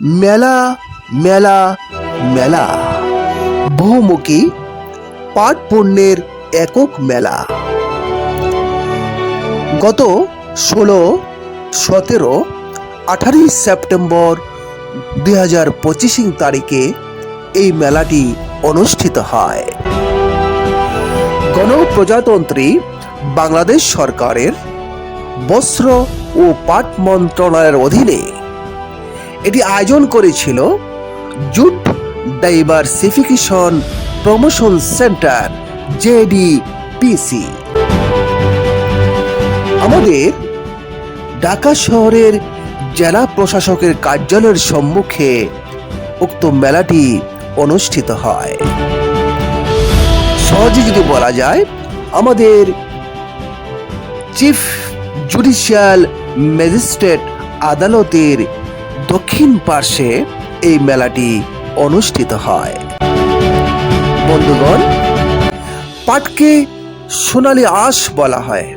মেলা মেলা মেলা। বহুমুখী পাট পণ্যের একক মেলা। গত ষোলো, সতেরো, আঠারোই সেপ্টেম্বর দুই হাজার পঁচিশ তারিখে এই মেলাটি অনুষ্ঠিত হয়। গণপ্রজাতন্ত্রী বাংলাদেশ সরকারের বস্ত্র ও পাট মন্ত্রণালয়ের অধীনে এটি আয়োজন করেছিল jute diversification promotion centre JDPC আমাদের ঢাকা শহরের জেলা প্রশাসকের কার্যালয়ের সম্মুখে উক্ত মেলাটি অনুষ্ঠিত হয়। সহজে যদি বলা যায়, আমাদের চিফ জুডিশিয়াল ম্যাজিস্ট্রেট আদালতের দক্ষিণ পার্শ্বে এই মেলাটি অনুষ্ঠিত হয়। বন্ধুগণ পাটকে সোনালী আঁশ বলা হয়।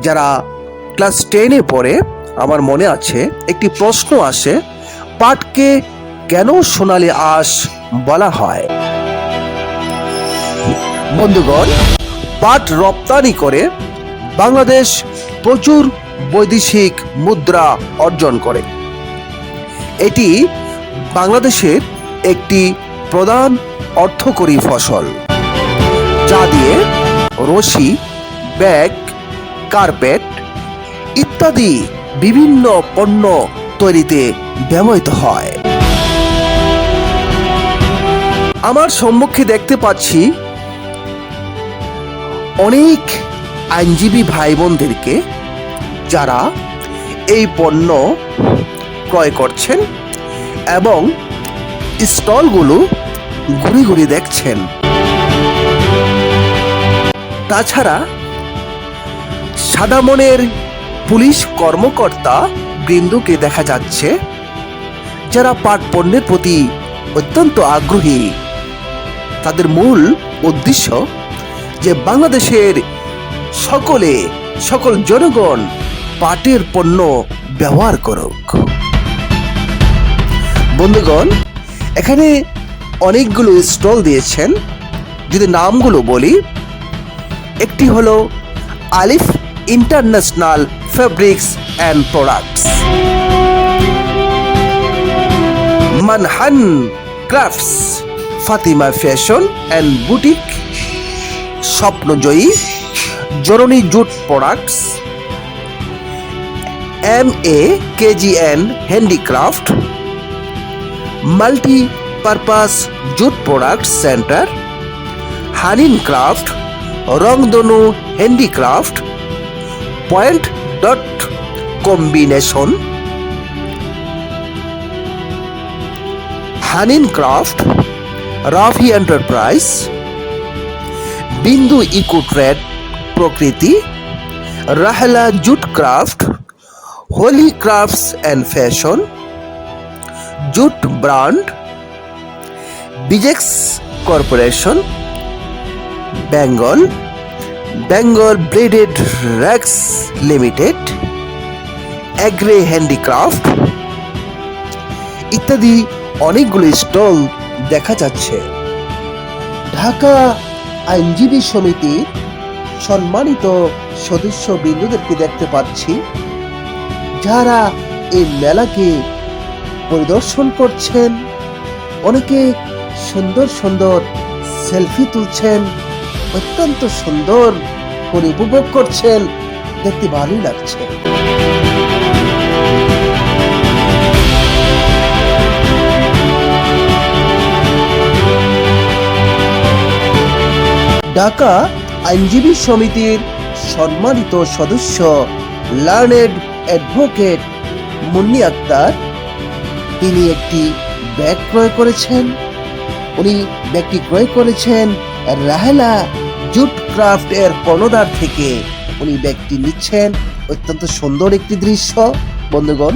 যারা ক্লাস টেনে পড়ে, আমার মনে আছে, একটি প্রশ্ন আসে পাটকে কেন সোনালী আঁশ বলা হয়? বন্ধুগণ পাট রপ্তানি করে বাংলাদেশ প্রচুর বৈদেশিক মুদ্রা অর্জন করে। এটি বাংলাদেশের একটি প্রধান অর্থকরী ফসল, যা দিয়ে রশি, ব্যাগ, কার্পেট ইত্যাদি বিভিন্ন পণ্য তৈরিতে ব্যবহৃত হয়। আমার সম্মুখে দেখতে পাচ্ছি অনেক আইনজীবী ভাই বোনদেরকে যারা এই পণ্য ক্রয় করছেন এবং স্টলগুলো ঘুরে ঘুরে দেখছেন। তাছাড়া সাদা মনের পুলিশ কর্মকর্তা বৃন্দুকে দেখা যাচ্ছে, যারা পাট পণ্যের প্রতি অত্যন্ত আগ্রহী। তাদের মূল উদ্দেশ্য যে বাংলাদেশের সকলে, সকল জনগণ পাটের পণ্য ব্যবহার করুক। বন্ধুগণ, এখানে অনেকগুলো স্টল দিয়েছেন। যদি নামগুলো বলি, একটি হলো Alif international fabrics and products. Manhan crafts, Fatima fashion and boutique, Swapnajoyee journey jute products, M A KGN handicraft multi purpose jute product centre Hanin craft Rongdhonu handicraft point dot combination Hanin craft Rafi enterprise Bindu eco trade Prokriti Rahla jute craft holy crafts and fashion jute brand, বিজেক্স corporation Bengal Bengal bladed racks limited, অ্যাগ্রে handicraft ইত্যাদি অনেকগুলো stall দেখা যাচ্ছে। ঢাকা আইনজীবী সমিতির সম্মানিত সদস্য বিন্দুদেরকে দেখতে পাচ্ছি, যারা এই মেলাকে পরিদর্শন করছেন। অনেকে সুন্দর সুন্দর সেলফি তুলছেন। অত্যন্ত সুন্দর করে উপভোগ করছেন। দেখতে ভালোই লাগছে। ঢাকা আইনজীবী সমিতির সম্মানিত সদস্য, লার্নেড অ্যাডভোকেট মুন্নি আক্তার তিনি একটি ব্যাগ ক্রয় করেছেন। উনি ব্যাগটি ক্রয় করেছেন রাহেলা জুট ক্রাফট এর পর্ণদার থেকে। উনি ব্যাগটি নিচ্ছেন। অত্যন্ত সুন্দর একটি দৃশ্য। বন্ধুগণ